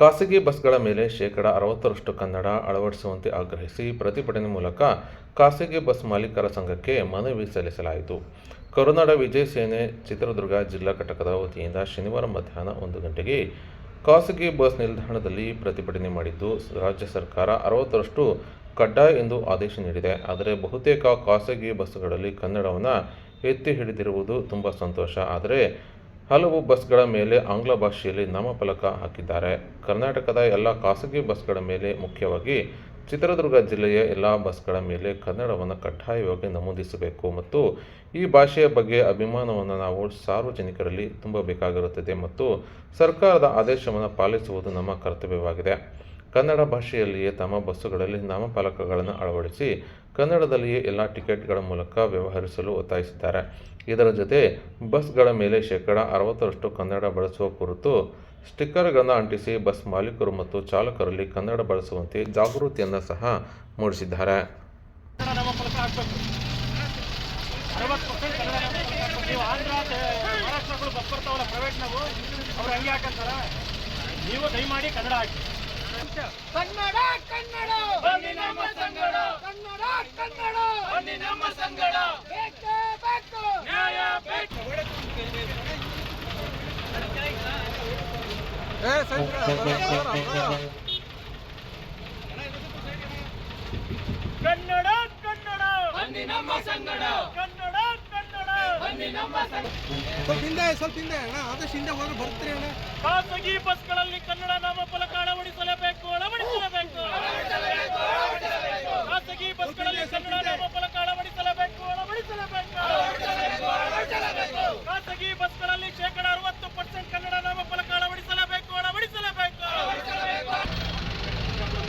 ಖಾಸಗಿ ಬಸ್ಗಳ ಮೇಲೆ ಶೇಕಡ ಅರವತ್ತರಷ್ಟು ಕನ್ನಡ ಅಳವಡಿಸುವಂತೆ ಆಗ್ರಹಿಸಿ ಪ್ರತಿಭಟನೆ ಮೂಲಕ ಖಾಸಗಿ ಬಸ್ ಮಾಲೀಕರ ಸಂಘಕ್ಕೆ ಮನವಿ ಸಲ್ಲಿಸಲಾಯಿತು. ಕರುನಾಡ ವಿಜಯ ಸೇನೆ ಚಿತ್ರದುರ್ಗ ಜಿಲ್ಲಾ ಘಟಕದ ವತಿಯಿಂದ ಶನಿವಾರ ಮಧ್ಯಾಹ್ನ ಒಂದು ಗಂಟೆಗೆ ಖಾಸಗಿ ಬಸ್ ನಿಲ್ದಾಣದಲ್ಲಿ ಪ್ರತಿಭಟನೆ ಮಾಡಿದ್ದು ರಾಜ್ಯ ಸರ್ಕಾರ ಅರವತ್ತರಷ್ಟು ಕಡ್ಡಾಯ ಎಂದು ಆದೇಶ ನೀಡಿದೆ. ಆದರೆ ಬಹುತೇಕ ಖಾಸಗಿ ಬಸ್ಗಳಲ್ಲಿ ಕನ್ನಡವನ್ನು ಎತ್ತಿ ಹಿಡಿದಿರುವುದು ತುಂಬ ಸಂತೋಷ. ಆದರೆ ಹಲವು ಬಸ್ಗಳ ಮೇಲೆ ಆಂಗ್ಲ ಭಾಷೆಯಲ್ಲಿ ನಾಮಫಲಕ ಹಾಕಿದ್ದಾರೆ. ಕರ್ನಾಟಕದ ಎಲ್ಲ ಖಾಸಗಿ ಬಸ್ಗಳ ಮೇಲೆ ಮುಖ್ಯವಾಗಿ ಚಿತ್ರದುರ್ಗ ಜಿಲ್ಲೆಯ ಎಲ್ಲ ಬಸ್ಗಳ ಮೇಲೆ ಕನ್ನಡವನ್ನು ಕಡ್ಡಾಯವಾಗಿ ನಮೂದಿಸಬೇಕು ಮತ್ತು ಈ ಭಾಷೆಯ ಬಗ್ಗೆ ಅಭಿಮಾನವನ್ನು ನಾವು ಸಾರ್ವಜನಿಕರಲ್ಲಿ ತುಂಬಬೇಕಾಗಿರುತ್ತದೆ ಮತ್ತು ಸರ್ಕಾರದ ಆದೇಶವನ್ನು ಪಾಲಿಸುವುದು ನಮ್ಮ ಕರ್ತವ್ಯವಾಗಿದೆ. ಕನ್ನಡ ಭಾಷೆಯಲ್ಲಿಯೇ ತಮ್ಮ ಬಸ್ಸುಗಳಲ್ಲಿ ನಾಮಫಲಕಗಳನ್ನು ಅಳವಡಿಸಿ ಕನ್ನಡದಲ್ಲಿಯೇ ಎಲ್ಲ ಟಿಕೆಟ್ಗಳ ಮೂಲಕ ವ್ಯವಹರಿಸಲು ಒತ್ತಾಯಿಸಿದ್ದಾರೆ. ಇದರ ಜೊತೆ ಬಸ್ಗಳ ಮೇಲೆ ಶೇಕಡ ಅರವತ್ತರಷ್ಟು ಕನ್ನಡ ಬಳಸುವ ಕುರಿತು ಸ್ಟಿಕ್ಕರ್ಗಳನ್ನು ಅಂಟಿಸಿ ಬಸ್ ಮಾಲೀಕರು ಮತ್ತು ಚಾಲಕರಲ್ಲಿ ಕನ್ನಡ ಬಳಸುವಂತೆ ಜಾಗೃತಿಯನ್ನು ಸಹ ಮೂಡಿಸಿದ್ದಾರೆ. ನೀವು ದಯಮಾಡಿ ಕನ್ನಡ ಹಾಕಿ. ಕನ್ನಡ ಕನ್ನಡ. ಬನ್ನಿ ನಮ್ಮ ಸಂಗಡ. ಕನ್ನಡ ಕನ್ನಡ. ಬನ್ನಿ ನಮ್ಮ ಸಂಗಡ. ಬೇಕೇ ಬೇಕು. ನ್ಯಾಯ ಬೇಕು ಕನ್ನಡ ಕನ್ನಡ. ಬನ್ನಿ ನಮ್ಮ ಸಂಗಡ. ಕನ್ನಡ ಕನ್ನಡ. ಬನ್ನಿ ನಮ್ಮ ಸಂಗಡ. ಸ್ವಲ್ಪ ಹಿಂದೆ ಸ್ವಲ್ಪ ಹಿಂದೆ ಅಣ್ಣ. ಆದಷ್ಟು ಹಿಂದೆ ಹೋದ್ರೆ ಬರ್ತೀರಿ ಅಣ್ಣ. ಖಾಸಗಿ ಬಸ್ಗಳಲ್ಲಿ ಕನ್ನಡ ನಾಮಫಲಕ ಅಳವಡಿಸಲೇಬೇಕು ಅಳವಡಿಸಲೇಬೇಕು ಖಾಸಗಿ ಬಸ್ಗಳಲ್ಲಿ ಕನ್ನಡ ನಾಮಫಲಕ ಅಳವಡಿಸಲೇಬೇಕು ಅಳವಡಿಸಲೇಬೇಕು ಖಾಸಗಿ ಬಸ್ಗಳಲ್ಲಿ ಶೇಕಡ ಅರವತ್ತು ಪರ್ಸೆಂಟ್ ಕನ್ನಡ ನಾಮಫಲಕ ಅಳವಡಿಸಲೇಬೇಕು ಅಳವಡಿಸಲೇಬೇಕು ಏ, ಸ್ವಲ್ಪ ಹಿಂದೆ ಬರಮ್ಮ ಸ್ವಲ್ಪ ಹಿಂದೆ ಈ ಚಾರ್ಜ್ ಕೊಟ್ಟು ಹೋಗಿ.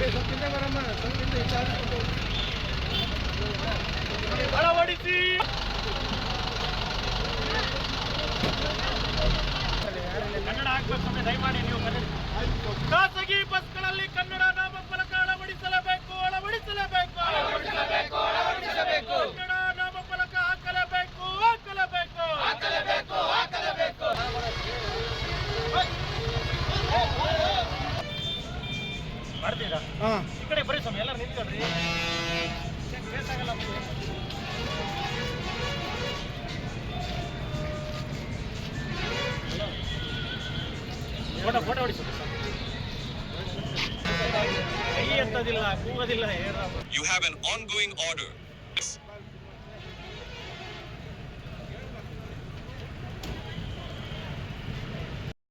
ಅಳವಡಿಸಿ. ಕನ್ನಡ ಹಾಕ್ಬೇಕು ದಯಮಾಡಿ ನೀವು ಖಾಸಗಿ ಬಸ್ಗಳಲ್ಲಿ ಕನ್ನಡ ನಾಮಫಲಕ ಈ ಕಡೆ ಬರೀ ಸ್ವಾಮಿ ಎಲ್ಲರೂ ನಿಂತ್ಕೊಳ್ರಿ. ಫೋಟೋ ಫೋಟೋ ಹೊಡಿಸಿ ಕೈ ಎತ್ತೋದಿಲ್ಲ ಕೂಗೋದಿಲ್ಲ you You have an ongoing order.